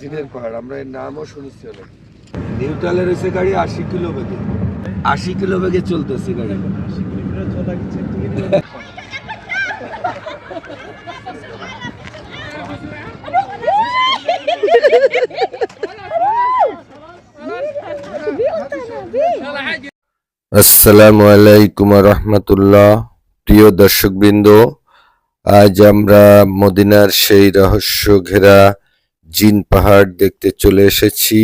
জিনের পাহাড়, আমরা এর নামও শুনেছি অনেক। গাড়ি আশি কিলো বেগে। আশি কিলো বেগে চলতেছে গাড়ি। আসসালামু আলাইকুম রহমতুল্লাহ প্রিয় দর্শকবৃন্দ, আজ আমরা মদিনার সেই রহস্য ঘেরা জিন পাহাড় দেখতে চলে এসেছি।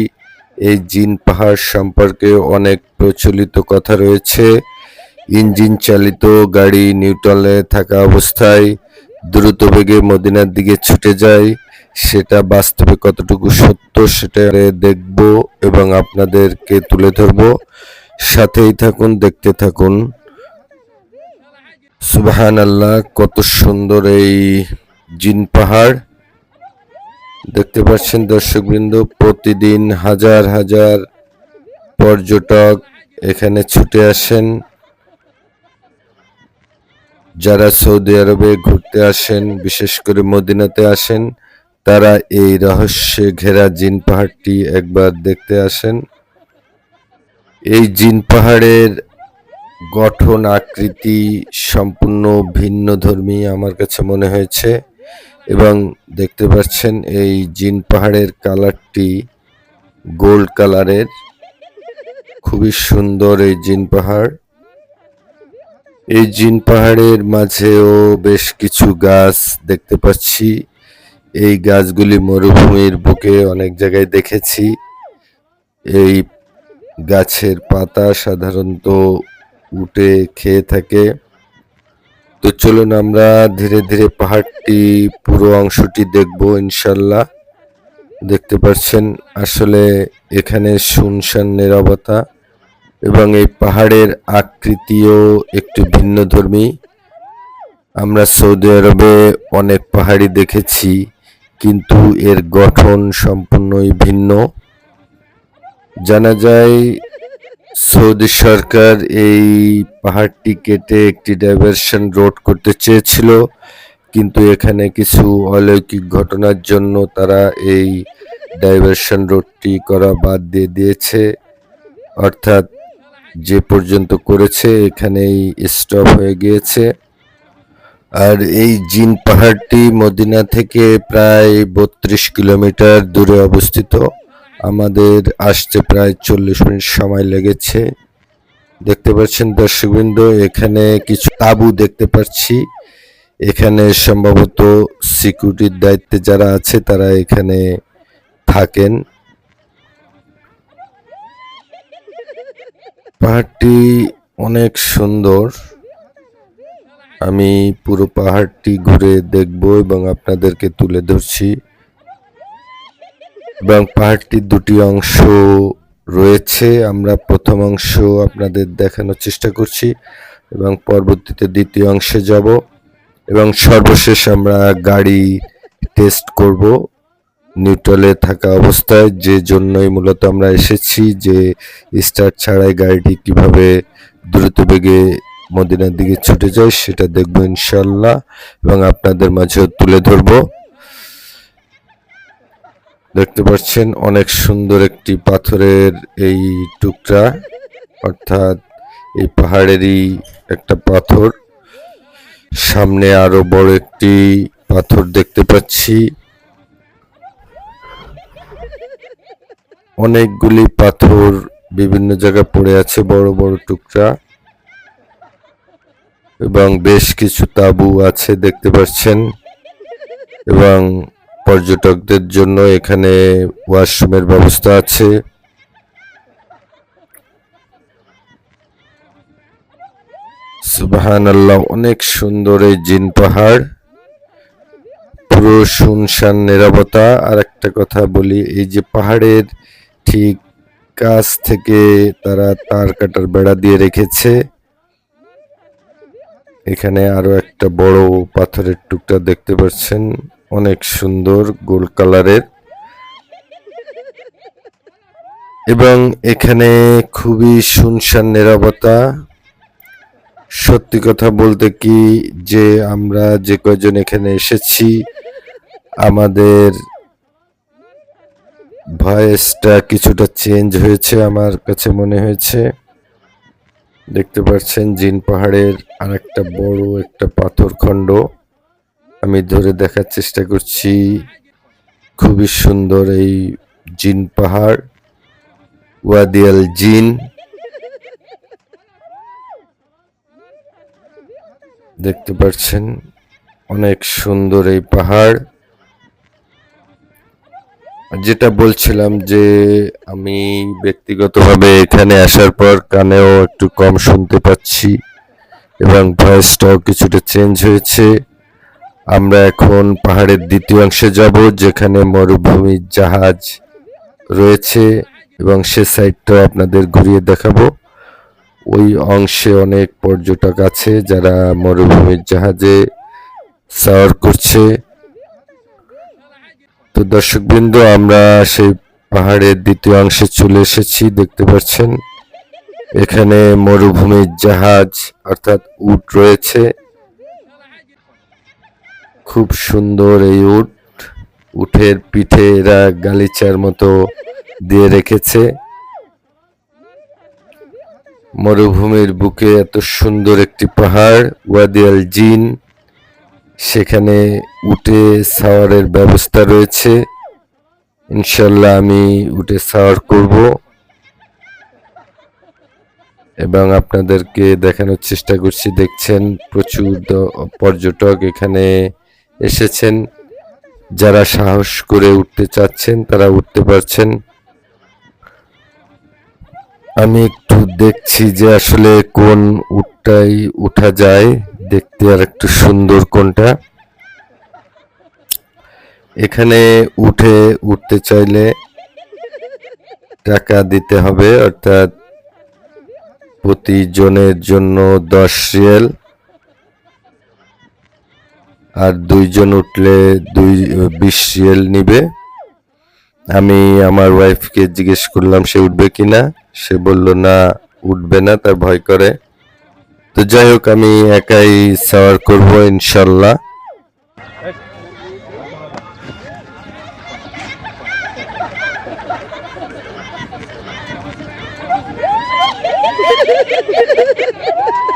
এই জিন পাহাড় সম্পর্কে অনেক প্রচলিত কথা রয়েছে। ইঞ্জিন চালিত গাড়ি নিউট্রালে থাকা অবস্থায় দ্রুত বেগে মদিনার দিকে ছুটে যায়। সেটা বাস্তবে কতটুকু সত্য সেটা দেখব এবং আপনাদেরকে তুলে ধরবো। সাথেই থাকুন, দেখতে থাকুন। সুবহান আল্লাহ কত সুন্দর এই জিন পাহাড়। দেখতে পাচ্ছেন দর্শকবৃন্দ, প্রতিদিন হাজার হাজার পর্যটক এখানে ছুটে আসেন। যারা সৌদি আরবে ঘুরতে আসেন, বিশেষ করে মদিনাতে আসেন, তারা এই রহস্যে ঘেরা জিন পাহাড়টি একবার দেখতে আসেন। এই জিন পাহাড়ের গঠন, আকৃতি সম্পূর্ণ ভিন্ন ধর্মী আমার কাছে মনে হয়েছে। এবং দেখতে পাচ্ছেন এই জিন পাহাড়ের কালারটি গোল্ড কালারের। খুবই সুন্দর এই জিন পাহাড়। এই জিন পাহাড়ের মাঝেও বেশ কিছু গাছ দেখতে পাচ্ছি। এই গাছগুলি মরুভূমির বুকে অনেক জায়গায় দেখেছি। এই গাছের পাতা সাধারণত উঠে খেয়ে থাকে। তো চলুন আমরা ধীরে ধীরে পাহাড়টি, পুরো অংশটি দেখব ইনশাল্লাহ। দেখতে পাচ্ছেন আসলে এখানে শুনশান নিরবতা এবং এই পাহাড়ের আকৃতিও একটু ভিন্ন ধর্মী। আমরা সৌদি আরবে অনেক পাহাড়ি দেখেছি, কিন্তু এর গঠন সম্পূর্ণই ভিন্ন। জানা যায় সৌদি সরকার এই পাহাড়টি কেটে একটি ডাইভারশন রোড করতে চেয়েছিল, কিন্তু এখানে কিছু অলৌকিক ঘটনার জন্য তারা এই ডাইভারশন রোডটি করা বাদ দিয়ে দিয়েছে। অর্থাৎ যে পর্যন্ত করেছে, এখানেই স্টপ হয়ে গিয়েছে। আর এই জিন পাহাড়টি মদিনা থেকে প্রায় বত্রিশ কিলোমিটার দূরে অবস্থিত। আমাদের আসতে প্রায় চল্লিশ মিনিট সময় লেগেছে। দেখতে পাচ্ছেন দর্শকবৃন্দ, এখানে কিছু তাবু দেখতে পাচ্ছি। এখানে সম্ভবত সিকিউরিটির দায়িত্বে যারা আছে, তারা এখানে থাকেন। পাহাড়টি অনেক সুন্দর। আমি পুরো পাহাড়টি ঘুরে দেখব এবং আপনাদেরকে তুলে ধরছি। এবং পাহাড়টির দুটি অংশ রয়েছে। আমরা প্রথম অংশ আপনাদের দেখানোর চেষ্টা করছি এবং পরবর্তীতে দ্বিতীয় অংশে যাব এবং সর্বশেষ আমরা গাড়ি টেস্ট করব নিউট্রালে থাকা অবস্থায়, যে জন্যই মূলত আমরা এসেছি, যে স্টার্ট ছাড়াই গাড়িটি কীভাবে দ্রুত বেগে মদিনার দিকে ছুটে যায় সেটা দেখব ইনশাল্লাহ এবং আপনাদের মাঝেও তুলে ধরবো। দেখতে পাচ্ছেন অনেক সুন্দর একটি পাথরের এই টুকরা, অর্থাৎ এই পাহাড়েরই একটা পাথর। সামনে আরও বড় একটি পাথর দেখতে পাচ্ছি। অনেকগুলি পাথর বিভিন্ন জায়গায় পড়ে আছে বড় বড় টুকরা, এবং বেশ কিছু তাবু আছে দেখতে পাচ্ছেন, এবং পর্যটকদের জন্য এখানে ওয়াশরুমের ব্যবস্থা আছে। সুবাহান অনেক সুন্দর এই জিন পাহাড়। পুরো শুনশান নিরাপত্তা। আর একটা কথা বলি, এই যে পাহাড়ের ঠিক কাছ থেকে তারা তার কাটার বেড়া দিয়ে রেখেছে। এখানে আরও একটা বড় পাথরের টুকরা দেখতে পাচ্ছেন। অনেক সুন্দর গোল কালারের। এবং এখানে খুবই শুনশান নিরাপত্তা সত্যি কথা বলতে কি যে আমরা যে কয়জন এখানে এসেছি, আমাদের ভয়েসটা কিছুটা চেঞ্জ হয়েছে আমার কাছে মনে হয়েছে। দেখতে পাচ্ছেন জিন পাহাড়ের আরেকটা বড় একটা পাথর খণ্ড আমি ধরে দেখার চেষ্টা করছি, খুবই সুন্দর এই জিন পাহাড় ওয়াদিয়াল জিন। দেখতে পাচ্ছেন, অনেক সুন্দর এই পাহাড়। যেটা বলছিলাম যে, আমি ব্যক্তিগতভাবে এখানে আসার পর কানেও একটু কম শুনতে পাচ্ছি, এবং ভয়েসটাও কিছুটা চেঞ্জ হয়েছে। আমরা এখন পাহাড়ের দ্বিতীয় অংশে যাব, যেখানে মরুভূমির জাহাজ রয়েছে এবং সে সাইডটাও আপনাদের ঘুরিয়ে দেখাবো। ওই অংশে অনেক পর্যটক আছে যারা মরুভূমির জাহাজে সাওয়ার করছে। তো দর্শকবৃন্দ, আমরা সেই পাহাড়ের দ্বিতীয় অংশে চলে এসেছি, দেখতে পাচ্ছেন। এখানে মরুভূমির জাহাজ অর্থাৎ উট রয়েছে। খুব সুন্দর এই উট। উঠের পিঠে এরা গালিচার মতো দিয়ে রেখেছে। মরুভূমির বুকে এত সুন্দর একটি পাহাড় ওয়াদিয়াল জিন। সেখানে উঠে সাওয়ারের ব্যবস্থা রয়েছে। ইনশাল্লাহ আমি উঠে সাওয়ার করব। এবং আপনাদেরকে দেখানোর চেষ্টা করছি। দেখছেন প্রচুর পর্যটক এখানে এসেছেন, যারা সাহস করে উঠতে চাচ্ছেন, তারা উঠতে পারছেন। আমি একটু দেখছি যে আসলে কোন উটটাই উঠা যায়। দেখতে আর একটু সুন্দর কোনটা। এখানে উঠে উঠতে চাইলে টাকা দিতে হবে, অর্থাৎ প্রতি জনের জন্য দশ রিয়েল। আর দুইজন উঠলে দুই, বিশ রিয়েল নিবে। আমি আমার ওয়াইফকে জিজ্ঞেস করলাম, সে উঠবে কি না সে বলল, না, উঠবে না, তার ভয় করে। তো যাই হোক, আমি একাই সাওয়ার করব ইনশাল্লাহ।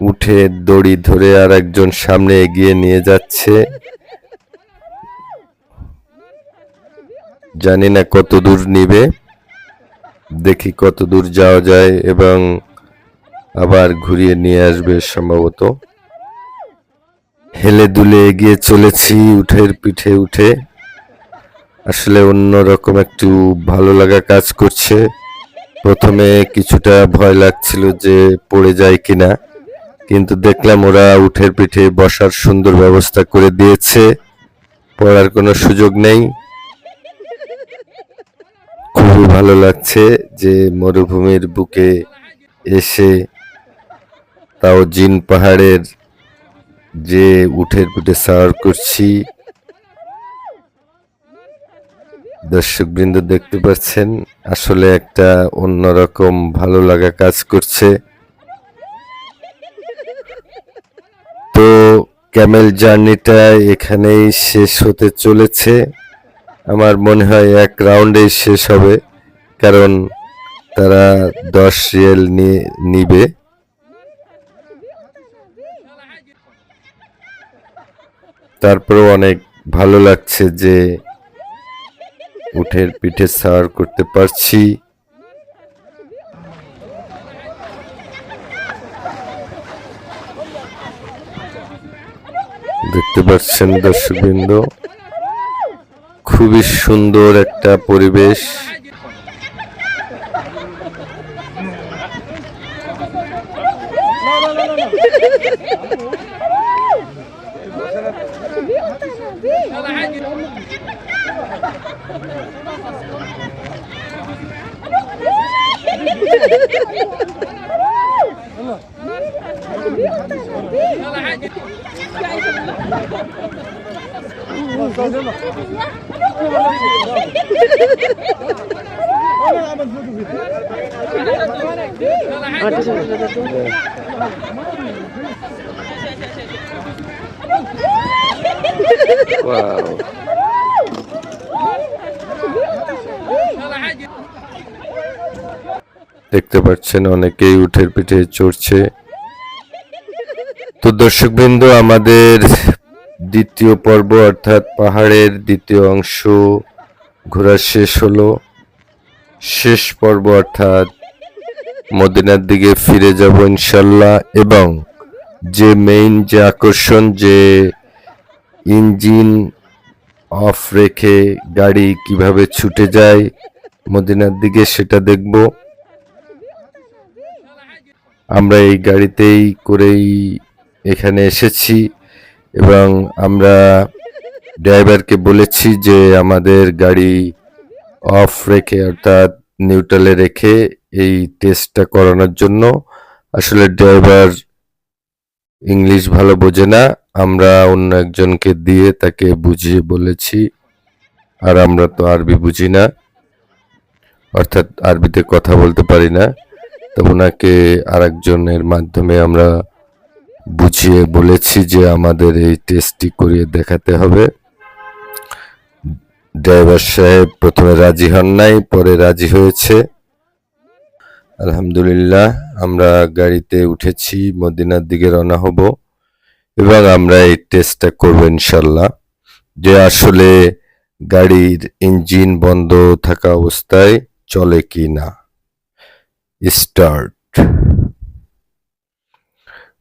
উঠে দড়ি ধরে আর একজন সামনে এগিয়ে নিয়ে যাচ্ছে। জানি না কত দূর নিবে। দেখি কত দূর যাওয়া যায় এবং আবার ঘুরিয়ে নিয়ে আসবে সম্ভবত। হেলে দুলে এগিয়ে চলেছি উঠের পিঠে উঠে। আসলে অন্যরকম একটু ভালো লাগা কাজ করছে। প্রথমে কিছুটা ভয় লাগছিল যে পড়ে যায় কিনা, কিন্তু দেখলাম ওরা উঠের পিঠে বসার সুন্দর ব্যবস্থা করে দিয়েছে। পড়ার কোনো সুযোগ নেই। খুবই ভালো লাগছে যে মরুভূমির বুকে এসে তাও জিন পাহাড়ের যে উঠের পিঠে সাওয়ার করছি দর্শকবৃন্দ দেখতে পাচ্ছেন, আসলে একটা অন্যরকম ভালো লাগা কাজ করছে। তো ক্যামেল জার্নিটা এখানেই শেষ হতে চলেছে। আমার মনে হয় এক রাউন্ডেই শেষ হবে, কারণ তারা দশ রিয়েল নিয়ে নিবে। তারপরেও অনেক ভালো লাগছে যে উঠের পিঠে সার করতে পারছি। দেখতে পাচ্ছেন দর্শকবৃন্দ খুবই সুন্দর একটা পরিবেশ। Uau. দেখতে পাচ্ছেন অনেকেই উঠের পিঠে চড়ছে। তো দর্শকবৃন্দ, আমাদের দ্বিতীয় পর্ব অর্থাৎ পাহাড়ের দ্বিতীয় অংশ ঘোরা শেষ হলো। শেষ পর্ব অর্থাৎ মদিনার দিকে ফিরে যাব ইনশাল্লাহ এবং যে মেইন যে আকর্ষণ, যে ইঞ্জিন অফ রেখে গাড়ি কীভাবে ছুটে যায় মদিনার দিকে সেটা দেখব। আমরা এই গাড়িতেই করেই এখানে এসেছি এবং আমরা ড্রাইভারকে বলেছি যে আমাদের গাড়ি অফ রেখে অর্থাৎ নিউট্রালে রেখে এই টেস্টটা করানোর জন্য। আসলে ড্রাইভার ইংলিশ ভালো বোঝে না, আমরা অন্য একজনকে দিয়ে তাকে বুঝিয়ে বলেছি, আর আমরা তো আরবি বুঝি না, অর্থাৎ আরবিতে কথা বলতে পারি না। তো ওনাকে আরেকজনের মাধ্যমে আমরা বুঝিয়ে বলেছি যে আমাদের এই টেস্টটি করিয়ে দেখাতে হবে। ড্রাইভার সাহেব প্রথমে রাজি হন নাই, পরে রাজি হয়েছে। আলহামদুলিল্লাহ, আমরা গাড়িতে উঠেছি, মদিনার দিকে রওনা হব। এবং আমরা এই টেস্টটা করব ইনশাল্লাহ যে আসলে গাড়ির ইঞ্জিন বন্ধ থাকা অবস্থায় চলে কি না। স্টার্ট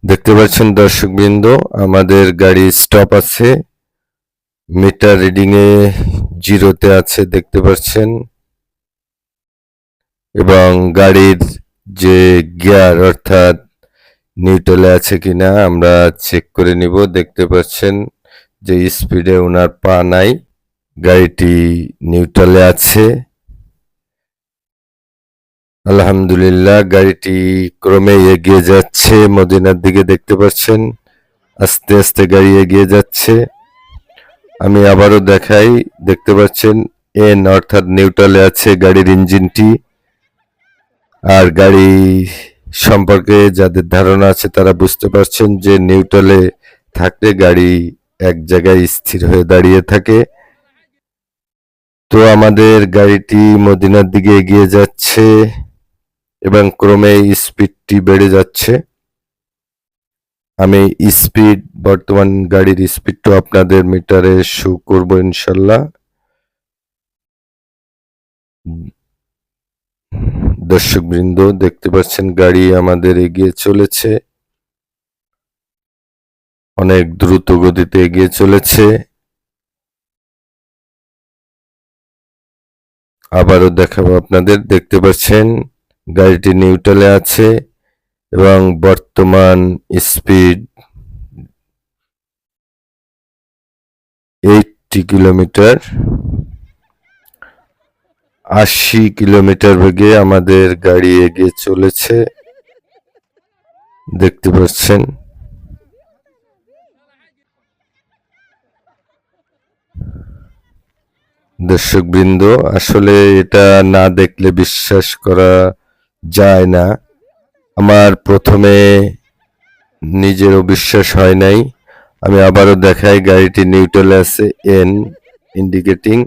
দেখতে পাচ্ছেন দর্শকবৃন্দ, আমাদের গাড়ি স্টপ আছে। মিটার রিডিং এ জিরোতে আছে, দেখতে পাচ্ছেন। এবং গাড়ির যে গিয়ার অর্থাৎ নিউট্রালে আছে কিনা, আমরা চেক করে নিব। দেখতে পাচ্ছেন যে স্পিডে ওনার পা নাই। গাড়িটি নিউট্রালে আছে। আলহামদুলিল্লাহ, গাড়িটি ক্রমে এগিয়ে যাচ্ছে, মদিনার দিকে দেখতে পাচ্ছেন, আস্তে আস্তে গাড়ি এগিয়ে যাচ্ছে। আমি আবারও দেখাই, দেখতে পাচ্ছেন, এন অর্থাৎ নিউট্রালে আছে গাড়ির ইঞ্জিনটি। আর গাড়ি সম্পর্কে যাদের ধারণা আছে তারা বুঝতে পারছেন যে নিউট্রালে থাকলে গাড়ি এক জায়গায় স্থির হয়ে দাঁড়িয়ে থাকে। তো আমাদের গাড়িটি মদিনার দিকে এগিয়ে যাচ্ছে। এবং ক্রমে স্পিডটি বেড়ে যাচ্ছে। আমি স্পিড, বর্তমান গাড়ির স্পিডটা আপনাদের মিটারে শো করব ইনশাল্লাহ। দর্শকবৃন্দ, দেখতে পাচ্ছেন গাড়ি আমাদের এগিয়ে চলেছে। অনেক দ্রুত গতিতে এগিয়ে চলেছে। আবারও দেখাবো আপনাদের, দেখতে পাচ্ছেন গাড়িটি নিউট্রালে আছে এবং বর্তমান স্পিড এইটটি কিলোমিটার। আশি কিলোমিটার বেগে আমাদের গাড়ি এগিয়ে চলেছে। দেখতে পাচ্ছেন। দর্শকবৃন্দ, আসলে এটা না দেখলে বিশ্বাস করা যায় না। আমার প্রথমে নিজেরও বিশ্বাস হয় নাই। আমি আবারও দেখাই, গাড়িটি নিউট্রালে আছে এন ইন্ডিকেটিং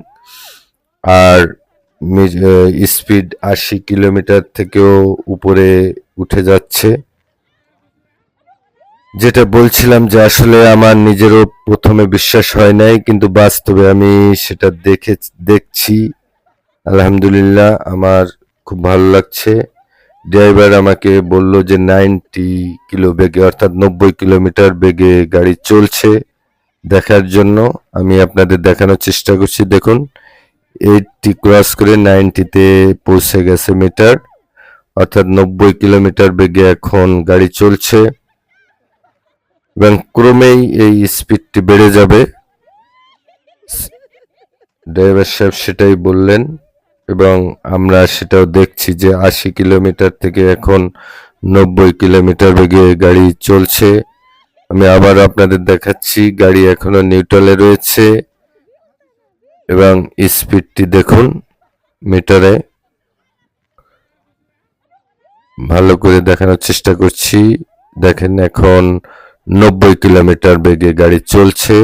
আর স্পিড আশি কিলোমিটার থেকেও উপরে উঠে যাচ্ছে। যেটা বলছিলাম যে আসলে আমার নিজেরও প্রথমে বিশ্বাস হয় নাই, কিন্তু বাস্তবে আমি সেটা দেখে দেখছি। আলহামদুলিল্লাহ, আমার খুব ভালো লাগছে। ড্রাইভার আমাকে বলল যে নাইনটি কিলো বেগে, অর্থাৎ নব্বই কিলোমিটার বেগে গাড়ি চলছে দেখার জন্য। আমি আপনাদের দেখানোর চেষ্টা করছি। দেখুন, এইটটি ক্রস করে নাইনটিতে পৌঁছে গেছে মিটার, অর্থাৎ নব্বই কিলোমিটার বেগে এখন গাড়ি চলছে। এবং ক্রমেই এই স্পিডটি বেড়ে যাবে। ড্রাইভার সাহেব সেটাই বললেন। এবং আমরা সেটাও দেখছি যে আশি কিলোমিটার থেকে এখন নব্বই কিলোমিটার বেগে গাড়ি চলছে। আমি আবার আপনাদের দেখাচ্ছি, গাড়ি এখনও নিউট্রালে রয়েছে এবং স্পিডটি দেখুন মিটারে। ভালো করে দেখানোর চেষ্টা করছি। দেখেন এখন নব্বই কিলোমিটার বেগে গাড়ি চলছে।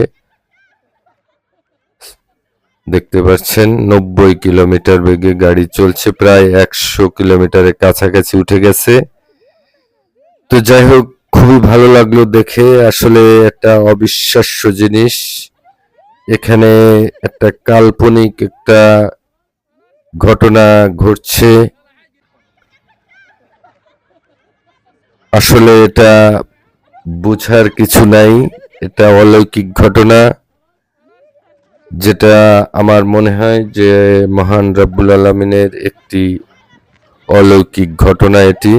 দেখতে পাচ্ছেন, নব্বই কিলোমিটার বেগে গাড়ি চলছে, প্রায় একশো কিলোমিটারের কাছাকাছি উঠে গেছে। তো যাই হোক, খুবই ভালো লাগল দেখে, আসলে একটা অবিশ্বাস্য জিনিস। এখানে একটা কাল্পনিক একটা ঘটনা ঘটছে। আসলে এটা বোঝার কিছু নাই, এটা অলৌকিক ঘটনা। যেটা আমার মনে হয় যে মহান রব্বুল আলমিনের একটি অলৌকিক ঘটনা এটি।